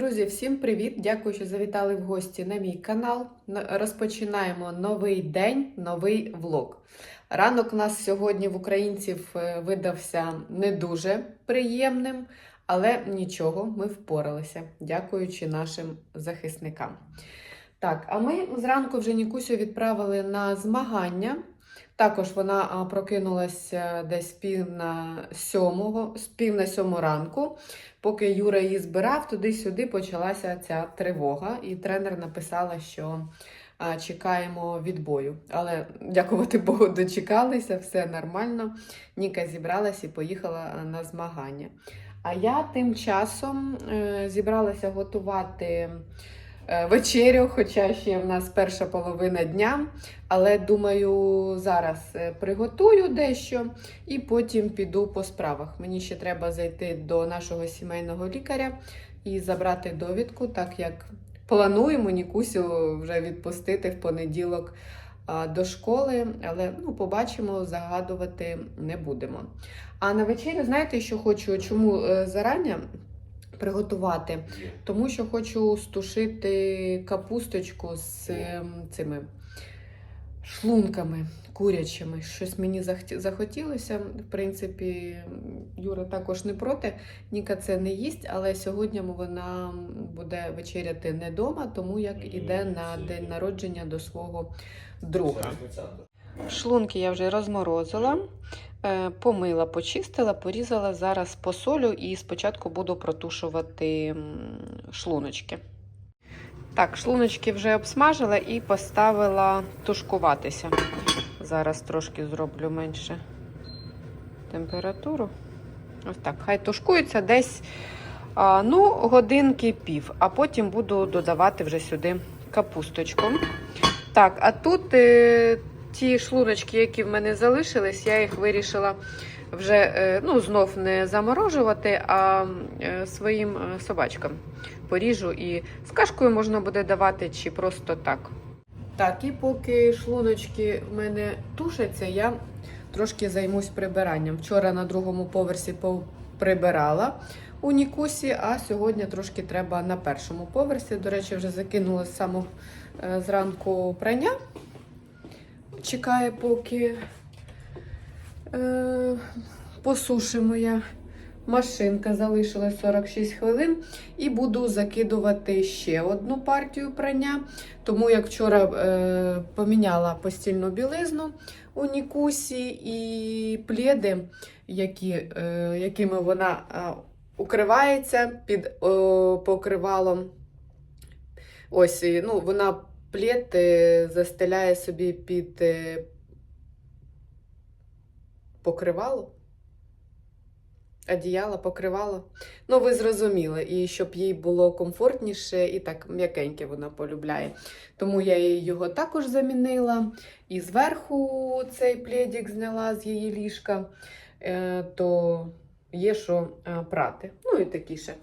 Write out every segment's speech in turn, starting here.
Друзі, всім привіт! Дякую, що завітали в гості на мій канал. Розпочинаємо новий день, новий влог. Ранок у нас сьогодні в українців е, видався не дуже приємним, але нічого, ми впоралися, дякуючи нашим захисникам. Так, а ми зранку вже Нікусю відправили на змагання. Також вона прокинулася десь пів на сьомого, пів на сьому ранку. Поки Юра її збирав, туди-сюди почалася ця тривога, і тренер написала, що чекаємо відбою. Але дякувати Богу, дочекалися, все нормально. Ніка зібралась і поїхала на змагання. А я тим часом е, зібралася готувати е, вечерю, хоча ще в нас перша половина дня. Але думаю, зараз е, приготую дещо і потім піду по справах. Мені ще треба зайти до нашого сімейного лікаря і забрати довідку, так як плануємо Нікусю вже відпустити в понеділок до школи, але ну, побачимо, загадувати не будемо. А на вечерю, знаєте, що хочу, чому е, зарані приготувати? Тому що хочу стушити капусточку з ем, цими шлунками курячими. Щось мені захотілося. В принципі, Юра також не проти. Ніка це не їсть, але сьогодні вона буде вечеряти не вдома, тому як іде на день народження до свого друга. Шлунки я вже розморозила, е, помила, почистила, порізала. Зараз посолю і спочатку буду протушувати шлуночки. Так, шлуночки вже обсмажила і поставила тушкуватися. Зараз трошки зроблю менше температуру. Ось так, хай тушкується десь ну, годинки пів, а потім буду додавати вже сюди капусточку. Так, а тут е, ті шлуночки, які в мене залишились, я їх вирішила вже е, ну, знов не заморожувати, а е, своїм е, собачкам поріжу і з кашкою можна буде давати чи просто так. Так, і поки шлуночки в мене тушаться, я трошки займусь прибиранням. Вчора на другому поверсі прибирала у Нікусі, а сьогодні трошки треба на першому поверсі. До речі, вже закинула з самого зранку прання. Чекає, поки е, посушить моя машинка. Залишилось 46 хвилин. І буду закидувати ще одну партію прання. Тому як вчора е, поміняла постільну білизну у Нікусі і пледи, які, е, якими вона е, укривається під е, покривалом. Ось, ну, вона плед е, застеляє собі під е, покривало. Одіяло, покривало. Ну, ви зрозуміли, і щоб їй було комфортніше, і так м'якеньке вона полюбляє. Тому я їй його також замінила. І зверху цей пледик зняла з її ліжка, е, то є що прати. Ну і такі ще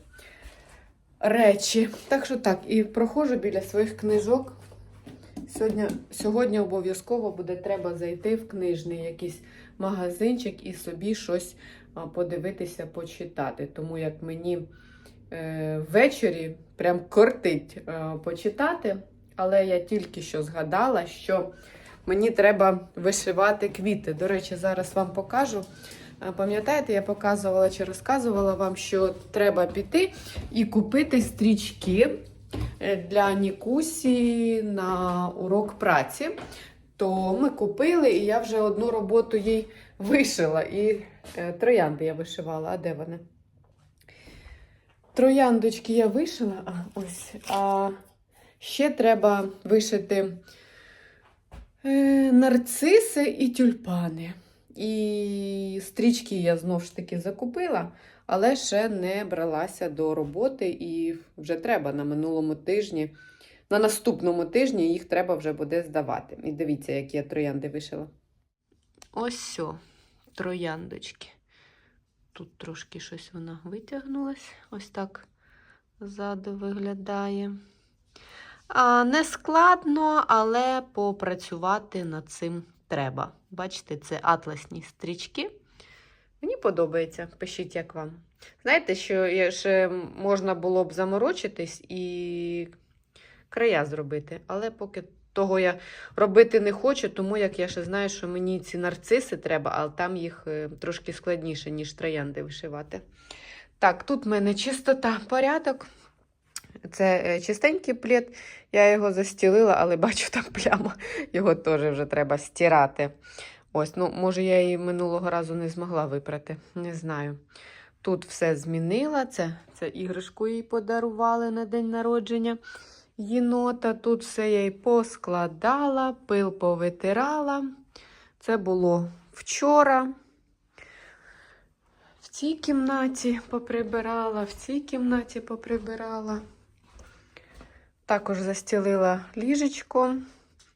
речі. Так що так, і проходжу біля своїх книжок. Сьогодні, сьогодні обов'язково буде треба зайти в книжний якийсь магазинчик і собі щось подивитися, почитати. Тому як мені е, ввечері прям кортить е, почитати, але я тільки що згадала, що мені треба вишивати квіти. До речі, зараз вам покажу. Пам'ятаєте, я показувала чи розказувала вам, що треба піти і купити стрічки для Нікусі на урок праці. То ми купили, і я вже одну роботу їй вишила. І е, троянди я вишивала. А де вони? Трояндочки я вишила. А, ось. А ще треба вишити е, нарциси і тюльпани. І стрічки я знову ж таки закупила, але ще не бралася до роботи, і вже треба на минулому тижні. На наступному тижні їх треба вже буде здавати. І дивіться, які я троянди вишила. Ось все, трояндочки. Тут трошки щось вона витягнулась. Ось так ззаду виглядає. А, не складно, але попрацювати над цим треба. Бачите, це атласні стрічки. Мені подобається. Пишіть, як вам. Знаєте, що ще можна було б заморочитись і края зробити, але поки того я робити не хочу, тому як я ще знаю, що мені ці нарциси треба, але там їх е, трошки складніше, ніж троянди вишивати. Так, тут в мене чистота, порядок. Це е, чистенький плід. Я його застілила, але бачу там пляма. Його теж вже треба стирати. Ось, ну, може, я її минулого разу не змогла випрати. Не знаю. Тут все змінила. Це, це іграшку їй подарували на день народження єнота. Тут все я їй поскладала, пил повитирала. Це було вчора. В цій кімнаті поприбирала, в цій кімнаті поприбирала. Також застілила ліжечко.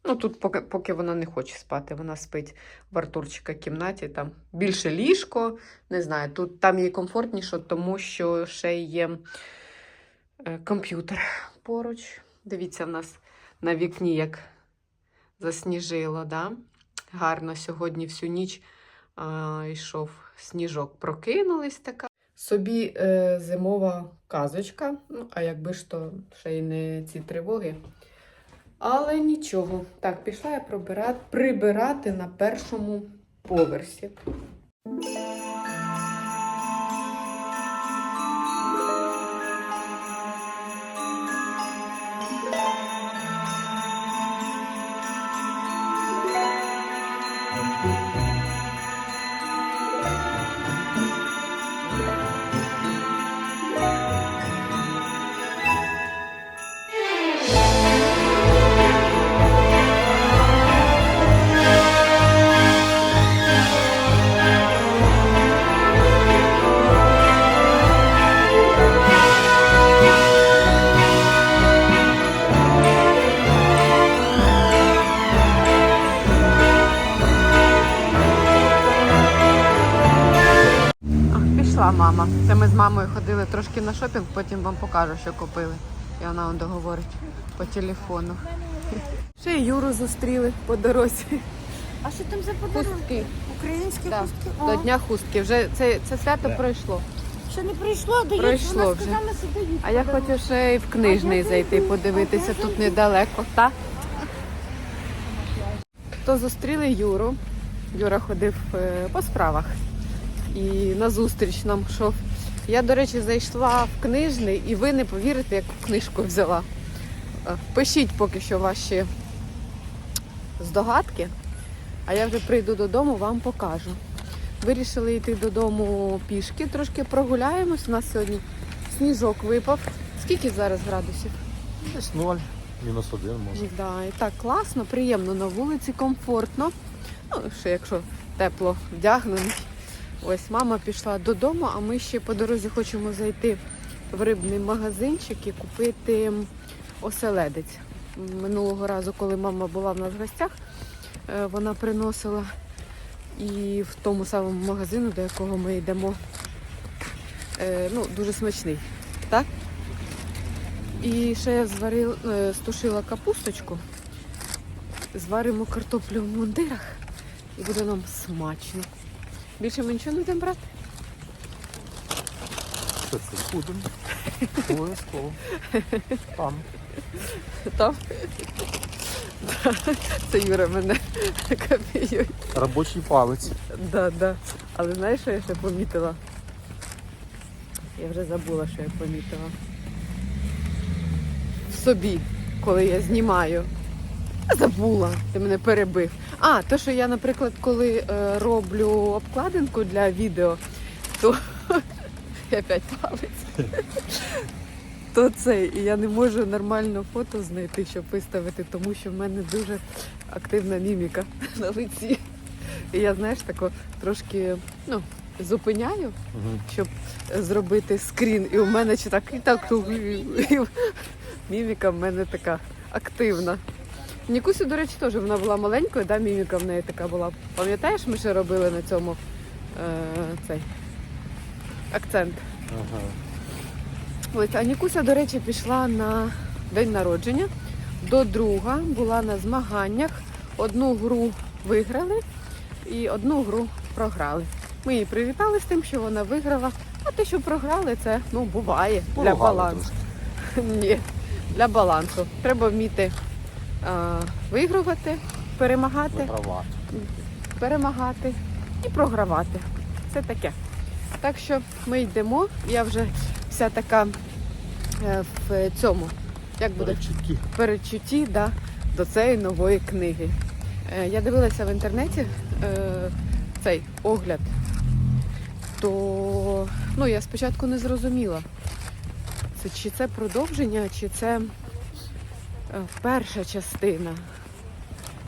Ну, тут поки, поки вона не хоче спати, вона спить в Артурчика кімнаті. Там більше ліжко. Не знаю, тут там їй комфортніше, тому що ще є е, комп'ютер поруч. Дивіться, в нас на вікні як засніжило, да? Гарно сьогодні всю ніч а, йшов сніжок. Прокинулись така. Собі е, зимова казочка. Ну, а якби ж то ще й не ці тривоги. Але нічого. Так, пішла я прибирати, прибирати на першому поверсі. Ах, мама. Це ми з мамою ходили трошки на шопінг, потім вам покажу, що купили. І вона он договорить по телефону. Ще й Юру зустріли по дорозі. А що там за подарунок? Українські Да. хустки? До дня хустки. Вже це, це свято пройшло. Ще не прийшло, дають, Пройшло вона вже. сказала, що дають. А я хочу ще й в книжний А зайти, подивитися А я тут недалеко. Та? То зустріли Юру. Юра ходив е, по справах і на зустріч нам йшов. Я, до речі, зайшла в книжний, і ви не повірите, яку книжку взяла. Е, Пишіть поки що ваші здогадки, а я вже прийду додому, вам покажу. Вирішили йти додому пішки, трошки прогуляємось. У нас сьогодні сніжок випав. Скільки зараз градусів? Десь ноль, мінус один може. Да, і так класно, приємно на вулиці, комфортно. Ну, ще якщо тепло вдягнений. Ось мама пішла додому, а ми ще по дорозі хочемо зайти в рибний магазинчик і купити оселедець. Минулого разу, коли мама була в нас в гостях, е, вона приносила і в тому самому магазину, до якого ми йдемо, е, ну, дуже смачний. Так? І ще я зварила, е, стушила капусточку. Зваримо картоплю в мундирах і буде нам смачно. Більше ми нічого не будемо брати. Що це? Будемо. Обов'язково. Там. Там. Це Юра мене копіює. Робочий палець. Да, да. Але знаєш, що я ще помітила? Я вже забула, що я помітила. В собі, коли я знімаю. Забула, ти мене перебив. А, то, що я, наприклад, коли е, роблю обкладинку для відео, то я опять палець. То це, і я не можу нормально фото знайти, щоб виставити, тому що в мене дуже активна міміка на лиці. І я, знаєш, тако трошки ну, зупиняю, Угу. щоб зробити скрін. І у мене чи так і так і міміка в мене така активна. Нікусю, до речі, теж вона була маленькою, да, міміка в неї така була. Пам'ятаєш, ми ще робили на цьому е, цей акцент. Ага. Ось, а Нікуся, до речі, пішла на день народження до друга, була на змаганнях. Одну гру виграли і одну гру програли. Ми її привітали з тим, що вона виграла. А те, що програли, це ну буває для Поругали балансу. Ні, для балансу. Треба вміти вигравати, перемагати, Вигравати. перемагати і програвати. Це таке. Так що ми йдемо. Я вже вся така е, в цьому. Як буде? Перечутки. перечутті да, до цієї нової книги. Е, я дивилася в інтернеті е, цей огляд, то ну, я спочатку не зрозуміла, це, чи це продовження, чи це е, перша частина.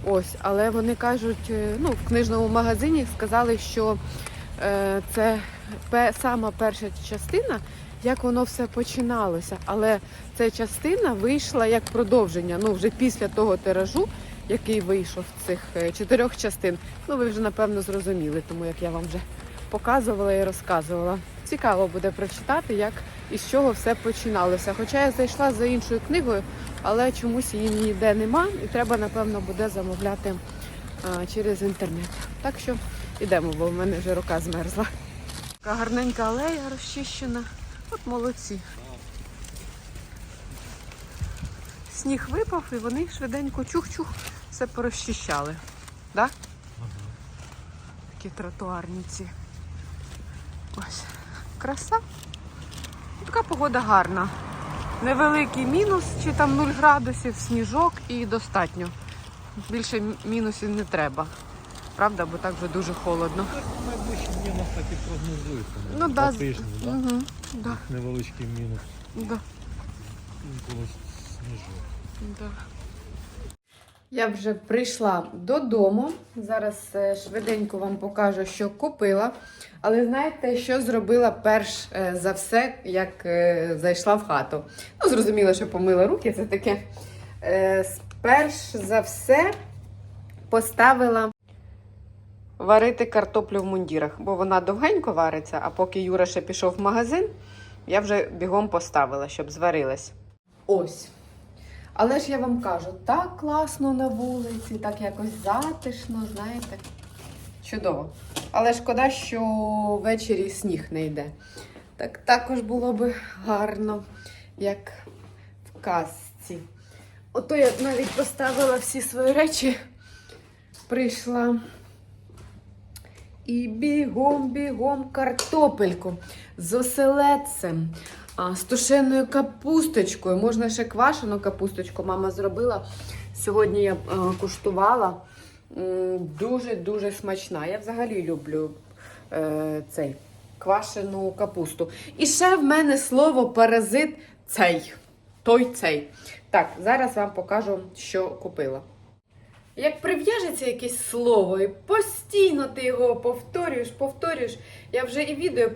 Ось, але вони кажуть, е, ну, в книжному магазині сказали, що е, це сама перша частина, як воно все починалося. Але ця частина вийшла як продовження. Ну, вже після того тиражу, який вийшов з цих е, чотирьох частин. Ну, ви вже напевно зрозуміли, тому як я вам вже показувала і розказувала. Цікаво буде прочитати, як і з чого все починалося. Хоча я зайшла за іншою книгою, але чомусь її ніде нема, і треба, напевно, буде замовляти а, через інтернет. Так що йдемо, бо в мене вже рука змерзла. Така гарненька алея розчищена. От молодці. Сніг випав і вони швиденько чух-чух все порозчищали. Да? Такі тротуарниці. Ось. Краса. Така погода гарна. Невеликий мінус, чи там 0 градусів, сніжок і достатньо. Більше мінусів не треба. Правда, бо так вже дуже холодно. Найближчі дні у нас так і прогнозується. Ну да, тижні, да? Угу, да, Невеличкий мінус. да. Інколи сніжок. Да. Я вже прийшла додому. Зараз е, швиденько вам покажу, що купила. Але знаєте, що зробила перш е, за все, як е, зайшла в хату? Ну, зрозуміло, що помила руки, це таке. Перш за все поставила варити картоплю в мундірах, бо вона довгенько вариться, а поки Юра ще пішов в магазин, я вже бігом поставила, щоб зварилась. Ось. Але ж я вам кажу, так класно на вулиці, так якось затишно, знаєте. Чудово. Але шкода, що ввечері сніг не йде. Так також було би гарно, як в казці. Ото я навіть поставила всі свої речі, прийшла і бігом-бігом картопельку з оселедцем, з тушеною капусточкою. Можна ще квашену капусточку мама зробила. Сьогодні я куштувала. Дуже-дуже смачна. Я взагалі люблю е, цей квашену капусту. І ще в мене слово паразит цей. Той цей. Так, зараз вам покажу, що купила. Як прив'яжеться якесь слово, і постійно ти його повторюєш, повторюєш. Я вже і відео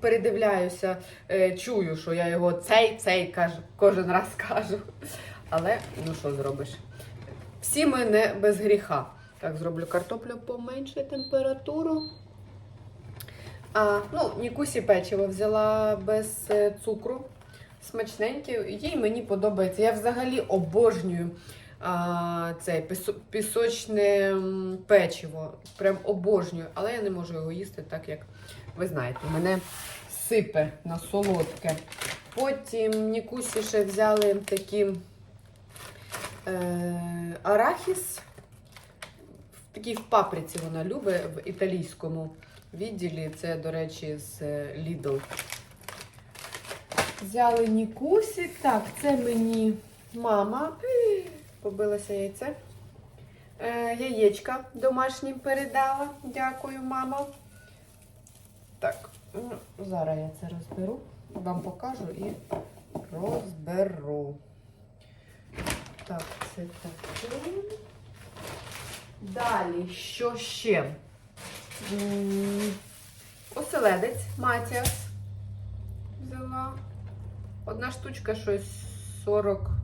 передивляюся, е, чую, що я його цей, цей кажу, кожен раз кажу. Але ну що зробиш? Всі ми не без гріха. Так, зроблю картоплю поменше температуру. А, ну, Нікусі печиво взяла без е, цукру. Смачненьке, їй мені подобається. Я взагалі обожнюю а, це пісочне печиво. Прям обожнюю, але я не можу його їсти, так як ви знаєте, мене сипе на солодке. Потім Нікусі ще взяли такі е, арахіс. В такій в паприці вона любить в італійському відділі. Це, до речі, з е, Lidl. Взяли Нікусі. Так, це мені мама. Побилося яйце. Е, яєчка домашнім передала. Дякую, мама. Так, ну, зараз я це розберу. Вам покажу і розберу. Так, це таке. Далі, що ще? Оселедець Матіас взяла. Одна штучка щось 40 з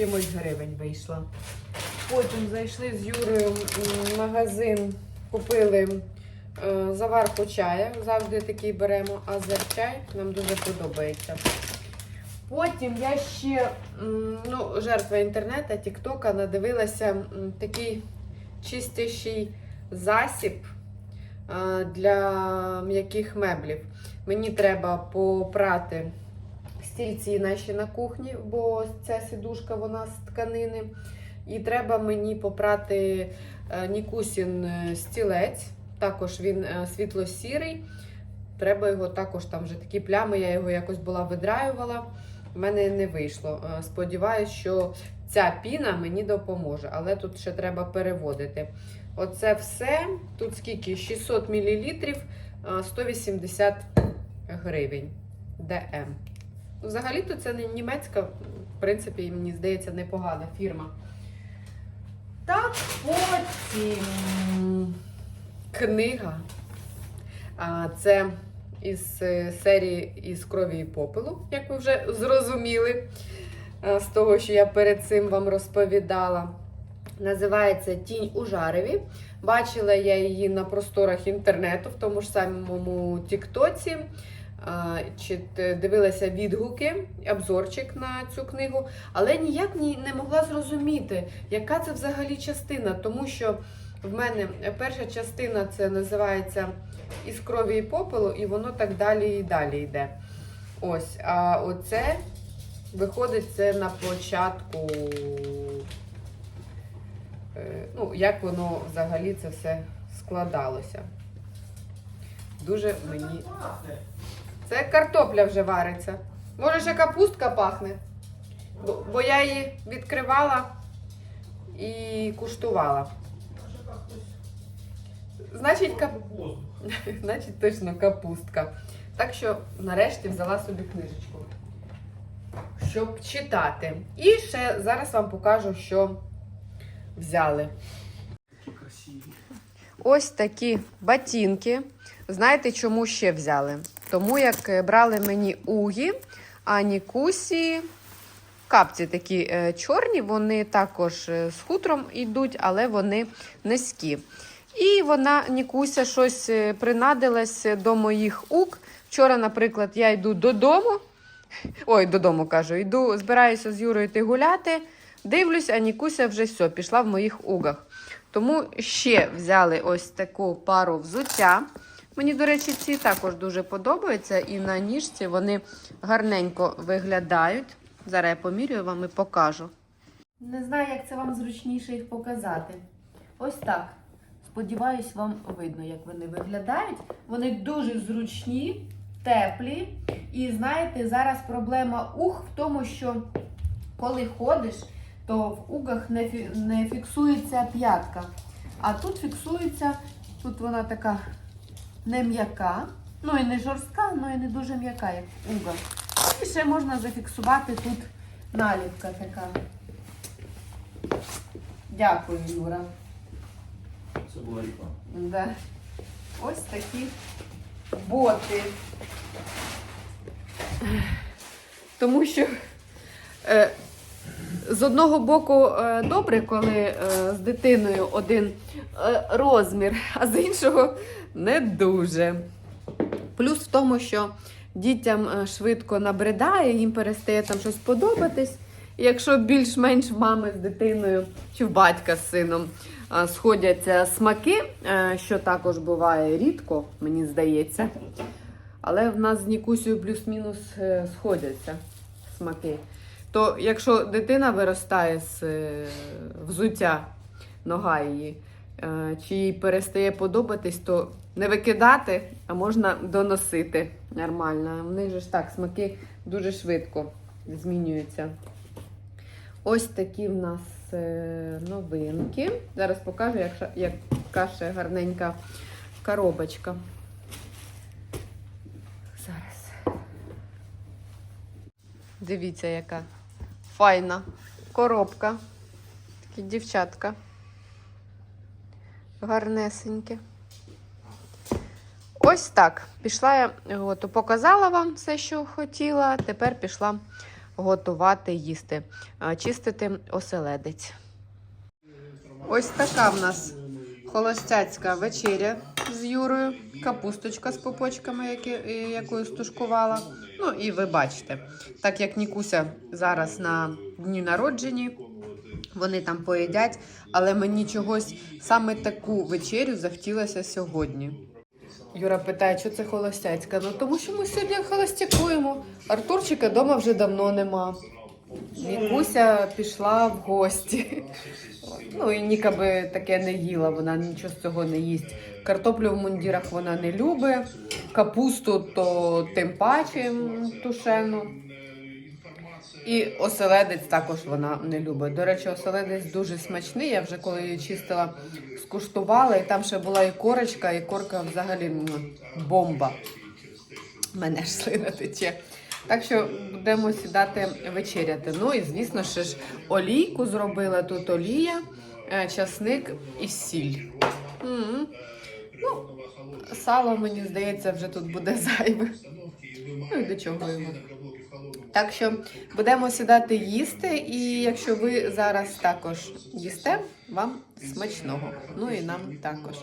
чимось гривень вийшла. Потім зайшли з Юрою в магазин, купили е, заварку чаю. Завжди такий беремо азерчай. Нам дуже подобається. Потім я ще ну, жертва інтернету, Тіктока, надивилася такий чистящий засіб е, для м'яких меблів. Мені треба попрати стільці наші на кухні, бо ця сідушка вона з тканини. І треба мені попрати е, Нікусін е, стілець. Також він е, світло-сірий. Треба його також там вже такі плями, я його якось була видраювала. В мене не вийшло. Сподіваюсь, що ця піна мені допоможе, але тут ще треба переводити. Оце все. Тут скільки? 600 мл, е, 180 гривень. ДМ. Взагалі-то це не німецька, в принципі, мені здається, непогана фірма. Так, потім книга. Це із е, серії із крові і попелу, як ви вже зрозуміли, з того, що я перед цим вам розповідала. Називається Тінь у Жареві. Бачила я її на просторах інтернету, в тому ж самому Тіктоці. Чи дивилася відгуки, обзорчик на цю книгу, але ніяк не могла зрозуміти, яка це взагалі частина, тому що в мене перша частина це називається із крові і попелу, і воно так далі і далі йде. Ось, а оце виходить це на початку. е, Ну, як воно взагалі це все складалося. Дуже мені. Це картопля вже вариться. Може, ще капустка пахне. Бо, бо я її відкривала і куштувала. Значить, кап... Значить, точно капустка. Так що нарешті взяла собі книжечку, щоб читати. І ще зараз вам покажу, що взяли. Ось такі ботинки. Знаєте, чому ще взяли? Тому як е, брали мені угі, а Нікусі капці такі е, чорні, вони також е, з хутром йдуть, але вони низькі. І вона, Нікуся, щось принадилась до моїх ук. Вчора, наприклад, я йду додому. Ой, додому кажу, йду, збираюся з Юрою йти гуляти. Дивлюсь, а Нікуся вже все, пішла в моїх угах. Тому ще взяли ось таку пару взуття. Мені, до речі, ці також дуже подобаються, і на ніжці вони гарненько виглядають. Зараз я помірюю вам і покажу. Не знаю, як це вам зручніше їх показати. Ось так. Сподіваюсь, вам видно, як вони виглядають. Вони дуже зручні, теплі. І знаєте, зараз проблема ух в тому, що коли ходиш, то в угах не, фі- не фіксується п'ятка. А тут фіксується, тут вона така не м'яка, ну і не жорстка, ну і не дуже м'яка, як в угах. І ще можна зафіксувати тут наліпка така. Дякую, Юра. Це була реклама. Да. Ось такі боти. Тому що е, з одного боку е, добре, коли е, з дитиною один е, розмір, а з іншого не дуже. Плюс в тому, що дітям швидко набридає, їм перестає там щось подобатись. Якщо більш-менш в мами з дитиною чи в батька з сином сходяться смаки, що також буває рідко, мені здається. Але в нас з Нікусею плюс-мінус сходяться смаки. То якщо дитина виростає з е, взуття, нога її, е, чи їй перестає подобатись, то не викидати, а можна доносити нормально. В них ж так смаки дуже швидко змінюються. Ось такі в нас е, новинки. Зараз покажу, яка ще гарненька коробочка. Зараз. Дивіться, яка файна коробка. Такі дівчатка. Гарнесенькі. Ось так. Пішла я, от, показала вам все, що хотіла. Тепер пішла готувати їсти, чистити оселедець. Ось така в нас холостяцька вечеря з Юрою, капусточка з попочками, які, яку стушкувала. Ну і ви бачите, так як Нікуся зараз на дні народжені, вони там поїдять, але мені чогось саме таку вечерю захотілося сьогодні. Юра питає, що це холостяцька. Ну тому що ми сьогодні холостякуємо. Артурчика вдома вже давно нема. Нікуся пішла в гості. Ну і Ніка би таке не їла, вона нічого з цього не їсть. Картоплю в мундірах вона не любить, капусту то тим паче тушену. І оселедець також вона не любить. До речі, оселедець дуже смачний. Я вже коли її чистила, скуштувала, і там ще була і корочка, і корка взагалі бомба. Мене ж слина тече. Так що будемо сідати вечеряти. Ну і звісно ще ж олійку зробила. Тут олія, е, часник і сіль. М. Ну, сало, мені здається, вже тут буде зайве. Ну і до чого його. Так що будемо сідати їсти, і якщо ви зараз також їсте, вам смачного. Ну і нам також.